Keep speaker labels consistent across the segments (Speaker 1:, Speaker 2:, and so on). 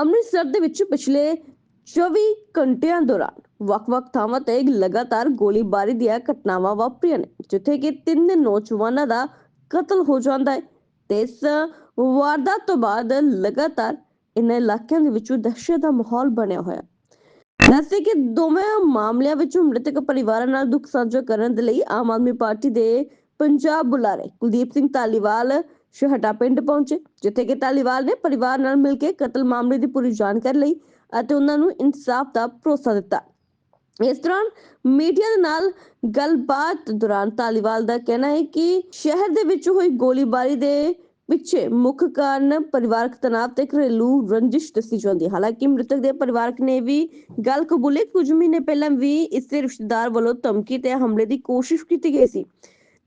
Speaker 1: ਅੰਮ੍ਰਿਤਸਰ ਦੇ ਵਿੱਚ ਪਿਛਲੇ 24 ਘੰਟਿਆਂ ਦੌਰਾਨ ਵੱਖ-ਵੱਖ ਥਾਵਾਂ ਤੇ ਲਗਾਤਾਰ ਗੋਲੀਬਾਰੀ ਦੀਆਂ ਘਟਨਾਵਾਂ ਵਾਪਰੀਆਂ ਨੇ, ਜਿੱਥੇ ਕਿ ਤਿੰਨ ਨੌਜਵਾਨਾਂ ਦਾ ਕਤਲ ਹੋ ਜਾਂਦਾ ਹੈ ਤੇ ਇਸ ਵਾਰਦਾਤ ਤੋਂ ਬਾਅਦ ਲਗਾਤਾਰ ਇਹਨਾਂ ਇਲਾਕਿਆਂ ਦੇ ਵਿੱਚ ਦਹਿਸ਼ਤ ਦਾ ਮਾਹੌਲ ਬਣਿਆ ਹੋਇਆ। ਦੱਸੇ ਕਿ ਦੋਵੇਂ ਮਾਮਲਿਆਂ ਵਿੱਚ ਮ੍ਰਿਤਕ ਪਰਿਵਾਰਾਂ ਨਾਲ ਦੁੱਖ ਸਾਂਝਾ ਕਰਨ ਦੇ ਲਈ ਆਮ ਆਦਮੀ ਪਾਰਟੀ ਦੇ ਪੰਜਾਬ ਬੁਲਾਰੇ ਕੁਲਦੀਪ ਸਿੰਘ ਧਾਲੀਵਾਲ ਸ਼ਹਟਾ ਪਿੰਡ ਪਹੁੰਚੇ, ਜਿੱਥੇ ਕਿ ਧਾਲੀਵਾਲ ਨੇ ਪਰਿਵਾਰ ਨਾਲ ਮਿਲ ਕੇ ਕਤਲ ਮਾਮਲੇ ਦੀ ਪੂਰੀ ਜਾਣਕਾਰੀ ਲਈ ਅਤੇ ਉਹਨਾਂ ਨੂੰ ਇਨਸਾਫ ਦਾ ਭਰੋਸਾ ਦਿੱਤਾ। ਇਸ ਦੌਰਾਨ ਮੀਡੀਆ ਦੇ ਨਾਲ ਗੱਲਬਾਤ ਦੌਰਾਨ ਧਾਲੀਵਾਲ ਦਾ ਕਹਿਣਾ ਹੈ ਕਿ ਸ਼ਹਿਰ ਦੇ ਵਿੱਚ ਹੋਈ ਗੋਲੀਬਾਰੀ ਦੇ ਪਿੱਛੇ ਮੁੱਖ ਕਾਰਨ ਪਰਿਵਾਰਕ ਤਣਾਅ ਤੇ ਘਰੇਲੂ ਰੰਜਿਸ਼ ਦੱਸੀ ਜਾਂਦੀ ਹੈ। ਹਾਲਾਂਕਿ ਮ੍ਰਿਤਕ ਦੇ ਪਰਿਵਾਰਕ ਨੇ ਵੀ ਗੱਲ ਕਬੂਲੇ ਕੁਝ ਮਹੀਨੇ ਪਹਿਲਾਂ ਵੀ ਇਸ ਦੇ ਰਿਸ਼ਤੇਦਾਰ ਵੱਲੋਂ ਧਮਕੀ ਤੇ ਹਮਲੇ ਦੀ ਕੋਸ਼ਿਸ਼ ਕੀਤੀ ਗਈ ਸੀ।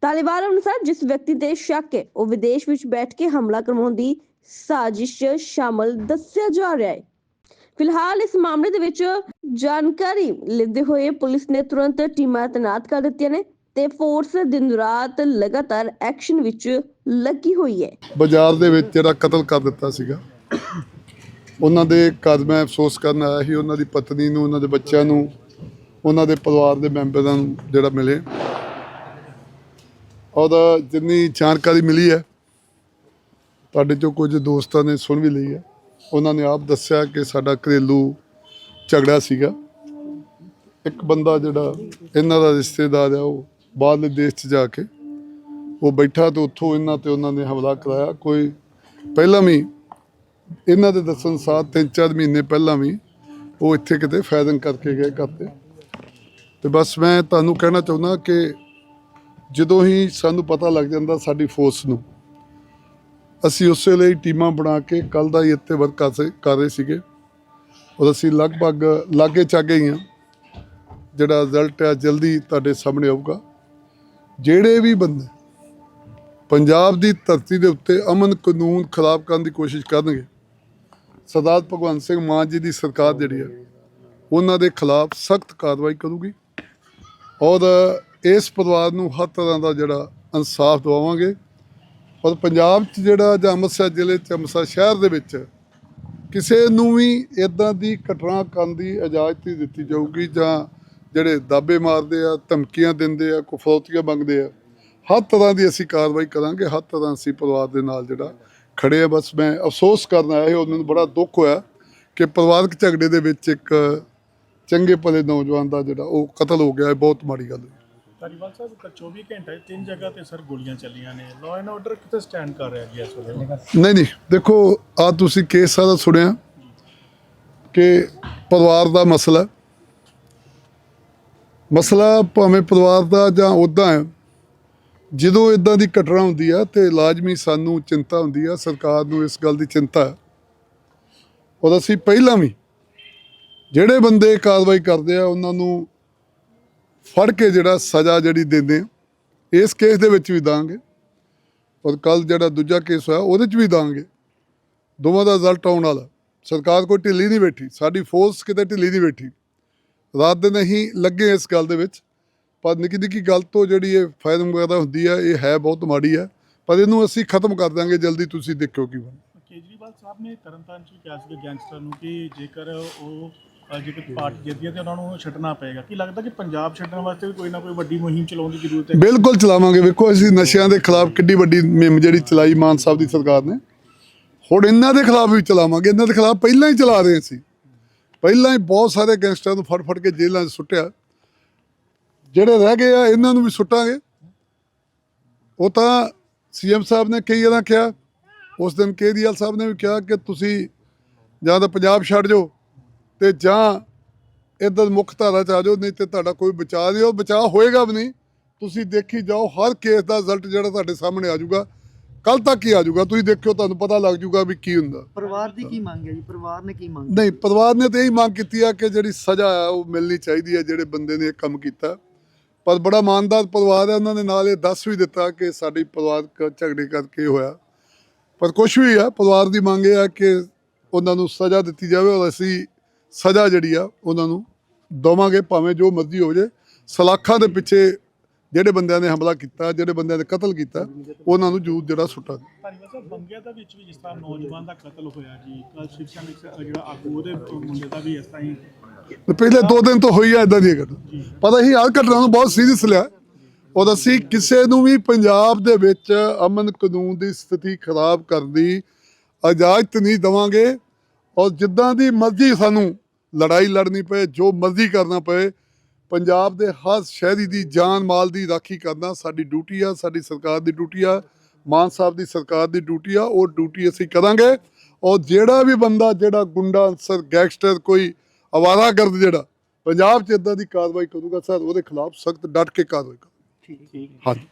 Speaker 1: ਤਾਲਿਬਾਨ ਅਨੁਸਾਰ ਜਿਸ ਵਿਅਕਤੀ ਤੇ ਸ਼ੱਕ ਹੈ, ਉਹ ਵਿਦੇਸ਼ ਵਿੱਚ ਬੈਠ ਕੇ ਹਮਲਾ ਕਰਵਾਉਣ ਦੀ ਸਾਜ਼ਿਸ਼ ਸ਼ਾਮਲ ਦੱਸਿਆ ਜਾ ਰਿਹਾ ਹੈ। ਫਿਲਹਾਲ ਇਸ ਮਾਮਲੇ ਦੇ ਵਿੱਚ ਜਾਣਕਾਰੀ ਲੈਂਦੇ ਹੋਏ ਪੁਲਿਸ ਨੇ ਤੁਰੰਤ ਟੀਮਾਂ ਤੈਨਾਤ ਕਰ ਦਿੱਤੀਆਂ ਨੇ ਤੇ ਫੋਰਸ ਦਿਨ ਰਾਤ ਲਗਾਤਾਰ ਐਕਸ਼ਨ ਵਿੱਚ ਲੱਗੀ ਹੋਈ ਹੈ।
Speaker 2: ਬਾਜ਼ਾਰ ਦੇ ਵਿੱਚ ਜਿਹੜਾ ਕਤਲ ਕਰ ਦਿੱਤਾ ਸੀਗਾ, ਉਹਨਾਂ ਦੇ ਘਰ ਮੈਂ ਅਫਸੋਸ ਕਰਨ ਆਇਆ ਸੀ, ਉਹਨਾਂ ਦੀ ਪਤਨੀ ਨੂੰ, ਉਹਨਾਂ ਦੇ ਬੱਚਿਆਂ ਨੂੰ, ਉਹਨਾਂ ਦੇ ਪਰਿਵਾਰ ਦੇ ਮੈਂਬਰਾਂ ਨੂੰ ਜਿਹੜਾ ਮਿਲੇ। ਉਹਦਾ ਜਿੰਨੀ ਜਾਣਕਾਰੀ ਮਿਲੀ ਹੈ, ਤੁਹਾਡੇ ਚੋਂ ਕੁਝ ਦੋਸਤਾਂ ਨੇ ਸੁਣ ਵੀ ਲਈ ਹੈ। ਉਹਨਾਂ ਨੇ ਆਪ ਦੱਸਿਆ ਕਿ ਸਾਡਾ ਘਰੇਲੂ ਝਗੜਾ ਸੀਗਾ। ਇੱਕ ਬੰਦਾ ਜਿਹੜਾ ਇਹਨਾਂ ਦਾ ਰਿਸ਼ਤੇਦਾਰ ਆ, ਉਹ ਬਾਹਰਲੇ ਦੇਸ਼ 'ਚ ਜਾ ਕੇ ਉਹ ਬੈਠਾ ਤੇ ਉੱਥੋਂ ਇਹਨਾਂ ਤੇ ਉਹਨਾਂ ਨੇ ਹਮਲਾ ਕਰਾਇਆ। ਕੋਈ ਪਹਿਲਾਂ ਵੀ ਇਹਨਾਂ ਦੇ ਦੱਸਣ ਸਾਥ ਤਿੰਨ ਚਾਰ ਮਹੀਨੇ ਪਹਿਲਾਂ ਵੀ ਉਹ ਇੱਥੇ ਕਿਤੇ ਫਾਇਰਿੰਗ ਕਰਕੇ ਗਏ ਕਰਤੇ ਤੇ ਬਸ ਮੈਂ ਤੁਹਾਨੂੰ ਕਹਿਣਾ ਚਾਹੁੰਦਾ ਕਿ ਜਦੋਂ ਹੀ ਸਾਨੂੰ ਪਤਾ ਲੱਗ ਜਾਂਦਾ ਸਾਡੀ ਫੋਰਸ ਨੂੰ, ਅਸੀਂ ਉਸੇ ਲਈ ਟੀਮਾਂ ਬਣਾ ਕੇ ਕੱਲ ਦਾ ਹੀ ਇੱਥੇ ਵਰਕ ਕਰ ਰਹੇ ਸੀਗੇ। ਔਰ ਅਸੀਂ ਲਗਭਗ ਲਾਗੇ ਚਾਗੇ ਹੀ ਹਾਂ, ਜਿਹੜਾ ਰਿਜ਼ਲਟ ਹੈ ਜਲਦੀ ਤੁਹਾਡੇ ਸਾਹਮਣੇ ਆਊਗਾ। ਜਿਹੜੇ ਵੀ ਬੰਦੇ ਪੰਜਾਬ ਦੀ ਧਰਤੀ ਦੇ ਉੱਤੇ ਅਮਨ ਕਾਨੂੰਨ ਖਰਾਬ ਕਰਨ ਦੀ ਕੋਸ਼ਿਸ਼ ਕਰਨਗੇ, ਸਰਦਾਰ ਭਗਵੰਤ ਸਿੰਘ ਮਾਨ ਜੀ ਦੀ ਸਰਕਾਰ ਜਿਹੜੀ ਹੈ, ਉਹਨਾਂ ਦੇ ਖਿਲਾਫ ਸਖਤ ਕਾਰਵਾਈ ਕਰੂਗੀ। ਔਰ ਇਸ ਪਰਿਵਾਰ ਨੂੰ ਹਰ ਤਰ੍ਹਾਂ ਦਾ ਜਿਹੜਾ ਇਨਸਾਫ ਦਿਵਾਵਾਂਗੇ। ਔਰ ਪੰਜਾਬ 'ਚ ਜਿਹੜਾ ਜਾਂ ਅੰਮ੍ਰਿਤਸਰ ਜ਼ਿਲ੍ਹੇ 'ਚ ਅੰਮ੍ਰਿਤਸਰ ਸ਼ਹਿਰ ਦੇ ਵਿੱਚ ਕਿਸੇ ਨੂੰ ਵੀ ਇਦਾਂ ਦੀ ਘਟਨਾ ਕਰਨ ਦੀ ਇਜਾਜ਼ਤ ਨਹੀਂ ਦਿੱਤੀ ਜਾਊਗੀ ਜਾਂ ਜਿਹੜੇ ਦਾਬੇ ਮਾਰਦੇ ਆ, ਧਮਕੀਆਂ ਦਿੰਦੇ ਆ ਕੁਫੌਤੀਆਂ ਮੰਗਦੇ ਆ, ਹਰ ਤਰ੍ਹਾਂ ਦੀ ਅਸੀਂ ਕਾਰਵਾਈ ਕਰਾਂਗੇ, ਹਰ ਤਰ੍ਹਾਂ ਅਸੀਂ ਪਰਿਵਾਰ ਦੇ ਨਾਲ ਜਿਹੜਾ ਖੜੇ ਆ। ਬਸ ਮੈਂ ਅਫਸੋਸ ਕਰਨ ਆਇਆ ਇਹ ਉਹਨਾਂ ਨੂੰ ਬੜਾ ਦੁੱਖ ਹੋਇਆ ਕਿ ਪਰਿਵਾਰਕ ਝਗੜੇ ਦੇ ਵਿੱਚ ਇੱਕ ਚੰਗੇ ਭਲੇ ਨੌਜਵਾਨ ਦਾ ਜਿਹੜਾ ਉਹ ਕਤਲ ਹੋ ਗਿਆ, ਇਹ ਬਹੁਤ ਮਾੜੀ ਗੱਲ ਹੈ
Speaker 3: ਧਾਰੀਵਾਲ ਸਾਹਿਬ ਕ- 24 ਘੰਟੇ ਤਿੰਨ ਜਗ੍ਹਾ ਤੇ ਸਰ ਗੋਲੀਆਂ ਚੱਲੀਆਂ ਨੇ। ਲਾਅ ਐਂਡ ਆਰਡਰ ਕਿੱਥੇ ਸਟੈਂਡ ਕਰ ਰਿਹਾ ਜੀ ਇਸ ਵੇਲੇ?
Speaker 2: ਨਹੀਂ ਨਹੀਂ, ਦੇਖੋ ਆ ਤੁਸੀਂ ਕੇਸ ਸਾਰਾ ਸੁਣਿਆ ਕਿ ਪਰਿਵਾਰ ਦਾ ਮਸਲਾ ਮਸਲਾ ਭਾਵੇਂ ਪਰਿਵਾਰ ਦਾ ਜਾਂ ਉਦਾਂ ਹੈ, ਜਦੋਂ ਇਦਾਂ ਦੀ ਘਟਨਾ ਹੁੰਦੀ ਆ ਤੇ ਲਾਜ਼ਮੀ ਸਾਨੂੰ ਚਿੰਤਾ ਹੁੰਦੀ ਆ, ਸਰਕਾਰ ਨੂੰ ਇਸ ਗੱਲ ਦੀ ਚਿੰਤਾ ਔਰ ਅਸੀਂ ਪਹਿਲਾਂ ਵੀ ਜਿਹੜੇ ਬੰਦੇ ਕਾਰਵਾਈ ਕਰਦੇ ਆ, ਉਹਨਾਂ ਨੂੰ ਫੜ ਕੇ ਜਿਹੜਾ ਸਜ਼ਾ ਜਿਹੜੀ ਦਿੰਦੇ ਆ, ਇਸ ਕੇਸ ਦੇ ਵਿੱਚ ਵੀ ਦਾਂਗੇ। ਔਰ ਕੱਲ ਜਿਹੜਾ ਦੂਜਾ ਕੇਸ ਹੋਇਆ, ਉਹਦੇ 'ਚ ਵੀ ਦਾਂਗੇ। ਦੋਵਾਂ ਦਾ ਰਿਜ਼ਲਟ ਆਉਣ ਵਾਲਾ। ਸਰਕਾਰ ਕੋਈ ਢਿੱਲੀ ਨਹੀਂ ਬੈਠੀ। ਸਾਡੀ ਫੋਰਸ ਕਿਤੇ ਢਿੱਲੀ ਨਹੀਂ ਬੈਠੀ। ਰਾਤ ਦੇ ਨਹੀਂ ਲੱਗੇ ਇਸ ਗੱਲ ਦੇ ਵਿੱਚ। ਪਰ ਨਿੱਕੀ ਨਿੱਕੀ ਗੱਲ ਤੋਂ ਜਿਹੜੀ ਇਹ ਫਾਇਰਿੰਗ ਵਗੈਰਾ ਹੁੰਦੀ ਹੈ ਇਹ ਹੈ ਬਹੁਤ ਮਾੜੀ ਹੈ ਪਰ ਇਹਨੂੰ ਅਸੀਂ ਖਤਮ ਕਰ ਦਾਂਗੇ ਜਲਦੀ ਤੁਸੀਂ ਦੇਖਿਓ ਕੀ ਬਣ
Speaker 3: ਕੇਜਰੀਵਾਲ ਸਾਹਿਬ ਨੇ ਤਰਨਤਾਰਨ 'ਚ ਕਿਹਾ ਸੀ ਗੈਂਗਸਟਰ ਨੂੰ ਕਿ ਜੇਕਰ ਉਹ ਅ, ਪਾਰਟੀ ਜਿੱਤਦੀ ਤੇ ਉਹਨਾਂ ਨੂੰ ਛੱਡਣਾ ਪਏਗਾ। ਕੀ ਲੱਗਦਾ ਕਿ ਪੰਜਾਬ ਛੱਡਣ ਵਾਸਤੇ ਵੀ ਕੋਈ ਨਾ ਕੋਈ ਵੱਡੀ ਮੁਹਿੰਮ ਚਲਾਉਣ ਦੀ ਜ਼ਰੂਰਤ ਹੈ?
Speaker 2: ਬਿਲਕੁਲ ਚਲਾਵਾਂਗੇ। ਵੇਖੋ ਅਸੀਂ ਨਸ਼ਿਆਂ ਦੇ ਖਿਲਾਫ ਕਿੱਡੀ ਵੱਡੀ ਮੁਹਿੰਮ ਜਿਹੜੀ ਚਲਾਈ ਮਾਨ ਸਾਹਿਬ ਦੀ ਸਰਕਾਰ ਨੇ। ਹੁਣ ਇਹਨਾਂ ਦੇ ਖਿਲਾਫ ਵੀ ਚਲਾਵਾਂਗੇ। ਇਹਨਾਂ ਦੇ ਖਿਲਾਫ ਪਹਿਲਾਂ ਹੀ ਚਲਾ ਰਹੇ ਸੀ ਪਹਿਲਾਂ ਹੀ ਬਹੁਤ ਸਾਰੇ ਗੈਂਗਸਟਰਾਂ ਨੂੰ ਫੜ ਫੜ ਕੇ ਜੇਲ੍ਹਾਂ 'ਚ ਸੁੱਟਿਆ। ਜਿਹੜੇ ਰਹਿ ਗਏ ਆ ਇਹਨਾਂ ਨੂੰ ਵੀ ਸੁੱਟਾਂਗੇ। ਉਹ ਤਾਂ ਸੀਐਮ ਸਾਹਿਬ ਨੇ ਕਈ ਵਾਰਾਂ ਕਿਹਾ। ਉਸ ਦਿਨ ਕੇਜਰੀਵਾਲ ਸਾਹਿਬ ਨੇ ਵੀ ਕਿਹਾ ਕਿ ਤੁਸੀਂ ਜਾਂ ਤਾਂ ਪੰਜਾਬ ਛੱਡ ਜਾਓ ਤੇ ਜਾਂ ਇੱਧਰ ਮੁੱਖ ਧਾਰਾ ਚ ਆ ਜਾਓ ਨਹੀਂ ਤੇ ਤੁਹਾਡਾ ਕੋਈ ਬਚਾਅ ਨਹੀਂ ਉਹ ਬਚਾਅ ਹੋਏਗਾ ਵੀ ਨਹੀਂ। ਤੁਸੀਂ ਦੇਖੀ ਜਾਓ ਹਰ ਕੇਸ ਦਾ ਰਿਜ਼ਲਟ ਜਿਹੜਾ ਤੁਹਾਡੇ ਸਾਹਮਣੇ ਆ ਜਾਊਗਾ ਕੱਲ ਤੱਕ ਹੀ ਆ ਜਾਊਗਾ। ਤੁਸੀਂ ਦੇਖਿਓ ਤੁਹਾਨੂੰ ਪਤਾ ਲੱਗ ਜਾਊਗਾ ਵੀ ਕੀ ਹੁੰਦਾ।
Speaker 4: ਪਰਿਵਾਰ ਦੀ ਕੀ ਮੰਗ ਹੈ ਜੀ? ਪਰਿਵਾਰ ਨੇ ਕੀ ਮੰਗ
Speaker 2: ਨਹੀਂ ਪਰਿਵਾਰ ਨੇ ਤਾਂ ਇਹੀ ਮੰਗ ਕੀਤੀ ਆ ਕਿ ਜਿਹੜੀ ਸਜ਼ਾ ਆ ਉਹ ਮਿਲਣੀ ਚਾਹੀਦੀ ਹੈ ਜਿਹੜੇ ਬੰਦੇ ਨੇ ਇਹ ਕੰਮ ਕੀਤਾ। ਪਰ ਬੜਾ ਇਮਾਨਦਾਰ ਪਰਿਵਾਰ ਹੈ ਉਹਨਾਂ ਨੇ ਨਾਲ ਇਹ ਦੱਸ ਵੀ ਦਿੱਤਾ ਕਿ ਸਾਡੀ ਪਰਿਵਾਰਕ ਝਗੜੇ ਕਰਕੇ ਹੋਇਆ। ਪਰ ਕੁਝ ਵੀ ਆ ਪਰਿਵਾਰ ਦੀ ਮੰਗ ਇਹ ਆ ਕਿ ਉਹਨਾਂ ਨੂੰ ਸਜ਼ਾ ਦਿੱਤੀ ਜਾਵੇ ਔਰ ਅਸੀਂ ਸਜ਼ਾ ਜਿਹੜੀ ਆ ਉਹਨਾਂ ਨੂੰ ਦਵਾਂਗੇ ਭਾਵੇਂ ਜੋ ਮਰਜ਼ੀ ਹੋ ਜੇ। ਸਲਾਖਾਂ ਦੇ ਪਿੱਛੇ ਜਿਹੜੇ ਬੰਦਿਆਂ ਨੇ ਹਮਲਾ ਕੀਤਾ ਜਿਹੜੇ ਬੰਦਿਆਂ ਨੇ ਕਤਲ ਕੀਤਾ ਉਹਨਾਂ ਨੂੰ ਜੂਤ ਜਿਹੜਾ ਸੁੱਟਾ
Speaker 3: ਧਾਰੀਵਾਲ ਸਾਹਿਬ ਬੰਗਿਆ ਦਾ ਵਿੱਚ ਵੀ ਜਿਸ ਤਰ੍ਹਾਂ ਨੌਜਵਾਨ ਦਾ ਕਤਲ ਹੋਇਆ ਜੀ ਕੱਲ ਸ਼ਿਵ ਸੈਨਾ ਇੱਕ ਜਿਹੜਾ ਆਗੂ ਉਹਦੇ ਮੁੰਡੇ ਦਾ ਵੀ ਇਸ ਤਰ੍ਹਾਂ ਹੀ
Speaker 2: ਤੇ ਪਿਛਲੇ ਦੋ ਦਿਨ ਤੋਂ ਹੋਈ ਆ ਇਦਾਂ ਦੀ ਘਟਨਾ। ਪਤਾ ਹੀ ਹਰ ਘਟਨਾ ਨੂੰ ਬਹੁਤ ਸੀਰੀਅਸ ਲਿਆ। ਔਰ ਅਸੀਂ ਕਿਸੇ ਨੂੰ ਵੀ ਪੰਜਾਬ ਦੇ ਵਿੱਚ ਅਮਨ ਕਾਨੂੰਨ ਦੀ ਸਥਿਤੀ ਖਰਾਬ ਕਰਨ ਦੀ ਇਜਾਜ਼ਤ ਨਹੀਂ ਦਵਾਂਗੇ। ਔਰ ਜਿੱਦਾਂ ਦੀ ਮਰਜ਼ੀ ਸਾਨੂੰ ਲੜਾਈ ਲੜਨੀ ਪਏ ਜੋ ਮਰਜ਼ੀ ਕਰਨਾ ਪਏ ਪੰਜਾਬ ਦੇ ਹਰ ਸ਼ਹਿਰੀ ਦੀ ਜਾਨ ਮਾਲ ਦੀ ਰਾਖੀ ਕਰਨਾ ਸਾਡੀ ਡਿਊਟੀ ਆ ਸਾਡੀ ਸਰਕਾਰ ਦੀ ਡਿਊਟੀ ਆ ਮਾਨ ਸਾਹਿਬ ਦੀ ਸਰਕਾਰ ਦੀ ਡਿਊਟੀ ਆ ਉਹ ਡਿਊਟੀ ਅਸੀਂ ਕਰਾਂਗੇ। ਔਰ ਜਿਹੜਾ ਵੀ ਬੰਦਾ ਜਿਹੜਾ ਗੁੰਡਾ ਅਨਸਰ ਗੈਂਗਸਟਰ ਕੋਈ ਅਵਾਰਾ ਗਰਦ ਜਿਹੜਾ ਪੰਜਾਬ 'ਚ ਇਦਾਂ ਦੀ ਕਾਰਵਾਈ ਕਰੂਗਾ ਸਰ ਉਹਦੇ ਖਿਲਾਫ ਸਖਤ ਡਟ ਕੇ ਕਾਰਵਾਈ ਕਰੋ
Speaker 3: ਠੀਕ ਠੀਕ
Speaker 2: ਹਾਂਜੀ।